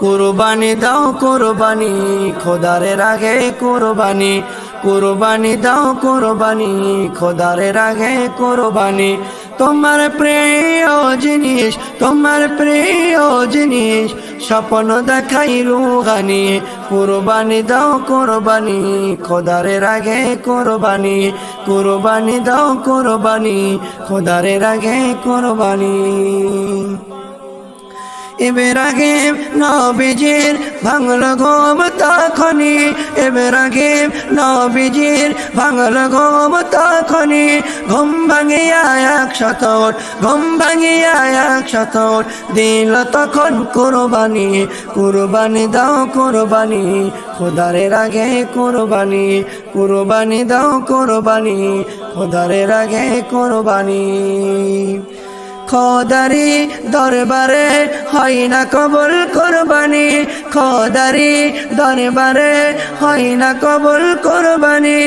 কুরবানি দাও কুরবানি খোদারে রাগে কুরবানি। কুরবানি দাও কুরবানি খোদারে রাগে কুরবানি। তোমার প্রিয় জিনিস, তোমার প্রিয় জিনিস, স্বপ্ন দেখাই রুহানি। কুরবানি দাও কুরবানি, খোদারে রাগে কুরবানি। কুরবানি দাও কুরবানি, খোদারে রাগে কুরবানি। এবার আগে নবীজির ভাঙল ঘুম তখনি এবার আগে নবীজির ভাঙল ঘুম তখনি ঘুম ভাঙিয়া এক শতর ঘুম ভাঙিয়া এক শতর দিল তখন কুরবানি কুরবানি দাও কুরবানি, খোদারে রাগে কুরবানি কুরবানি দাও কুরবানি, খোদারে রাগে কুরবানি। খোদারি দরবারে হয় না কবল কোরবানি। খোদারি দরবারে হয় না কবল কোরবানি।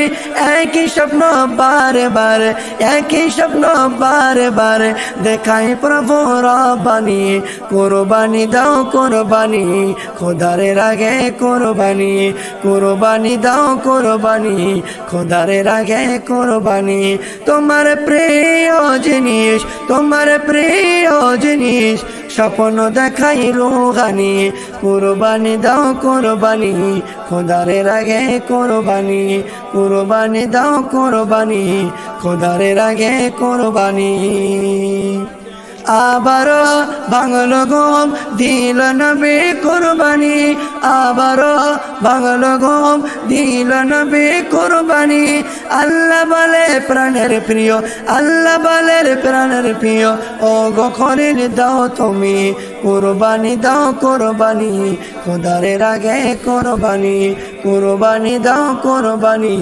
একই স্বপ্ন বারে বারে, একই স্বপ্ন বারে বারে। দেখাই প্রভু রবানি কোরবানি দাও কোরবানি। খোদারে রাগে কোরবানি কোরবানি দাও কোরবানি। খোদারে রাগে কোরবানি। তোমার প্রিয় জিনিস, তোমার প্রিয় জিনিস, স্বপ্ন দেখাই রোগানি কোরবানি দাও কোরবানি, খোদারে রাগে কোরবানি। কোরবানি দাও কোরবানি, খোদারে রাগে কোরবানি। আবারও বাংল গম দিল নবে কোরবানি। আবারও বাংল গম দিল নবে কোরবানি। আল্লাহ বলে প্রাণের প্রিয়, আল্লাহ বলের প্রাণের প্রিয়। ও গখনের দাও তুমি কোরবানি দাও কোরবানি খোদারের আগে কোরবানি কোরবানি দাও কোরবানি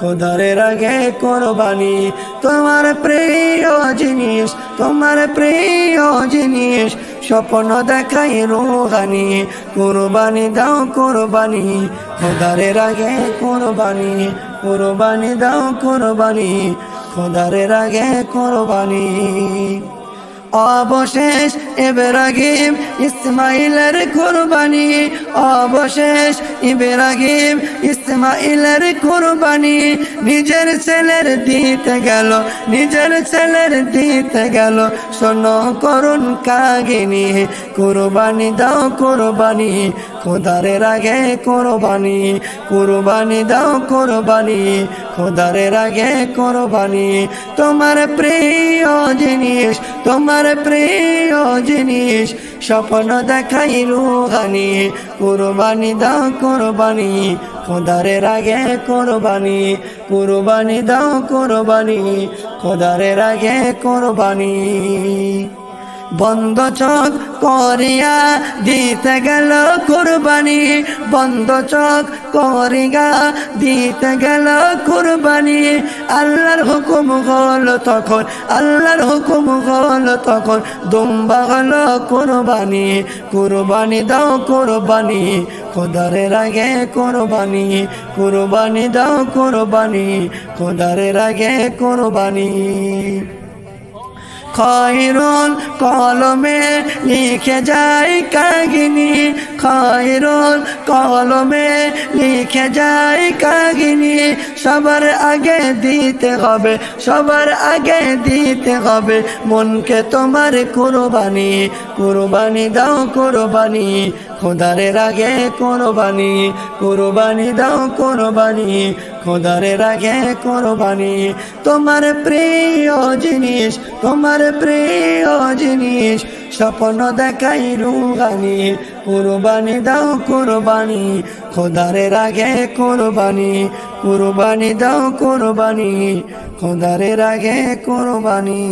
খোদারের আগে কোরবানি। তোমার প্রিয় জিনিস, তোমার প্রিয় জিনিস, স্বপ্ন দেখাই রোহানি, কোরবানি দাও কোরবানি খোদারের আগে কোরবানি কোরবানি দাও কোরবানি খোদারের আগে কোরবানি। অবশেষ, ইব্রাহিম ইসমাইলের কুরবানি। অবশেষ, ইব্রাহিম ইসমাইলের কুরবানি। নিজের ছেলের দিতে গেল, নিজের ছেলের দিতে গেল। শোনো করুন কাগিনী কুরবানি দাও কুরবানি খোদারের আগে কোরবানি, কুরবানি দাও কোরবানি খোদারের আগে কোরবানি। তোমার প্রিয় জিনিস, তোমার প্রিয় জিনিস, স্বপ্ন দেখাই রুহানি কুরবানি দাও কোরবানি, খোদারে রাগে কোরবানি। কুরবানি দাও কোরবানি, খোদারে রাগে কোরবানি। বন্ধ চোখ করিয়া দিতে গেল কুরবানি। বন্ধ চোখ করিয়া দিতে গেল কুরবানি। আল্লাহর হুকুম হল তখন, আল্লাহর হুকুম হল তখন দুম্বা হল কুরবানি। কুরবানি দাও কুরবানি খোদারের আগে কোরবানি। কুরবানি দাও কোরবানি খোদারের আগে কোরবানি। খয়রুল কলমে লিখে যাই কাগিনী। খয়রুল কলমে লিখে যাই কাগিনী। সবার আগে দিতে হবে, সবার আগে দিতে হবে মনকে তোমার কোরবানি। কোরবানি দাও কোরবানি খোদারের আগে কোরবানি। কোরবানি দাও কোরবানি খোদারের আগে কোরবানি। তোমার প্রিয় জিনিস, তোমার প্রিয় জিনিস, স্বপ্ন দেখাই রুগানি কোরবানি দাও কোরবানি খোদারের আগে কোরবানি। কোরবানি দাও কোরবানি খোদারের আগে কোরবানি।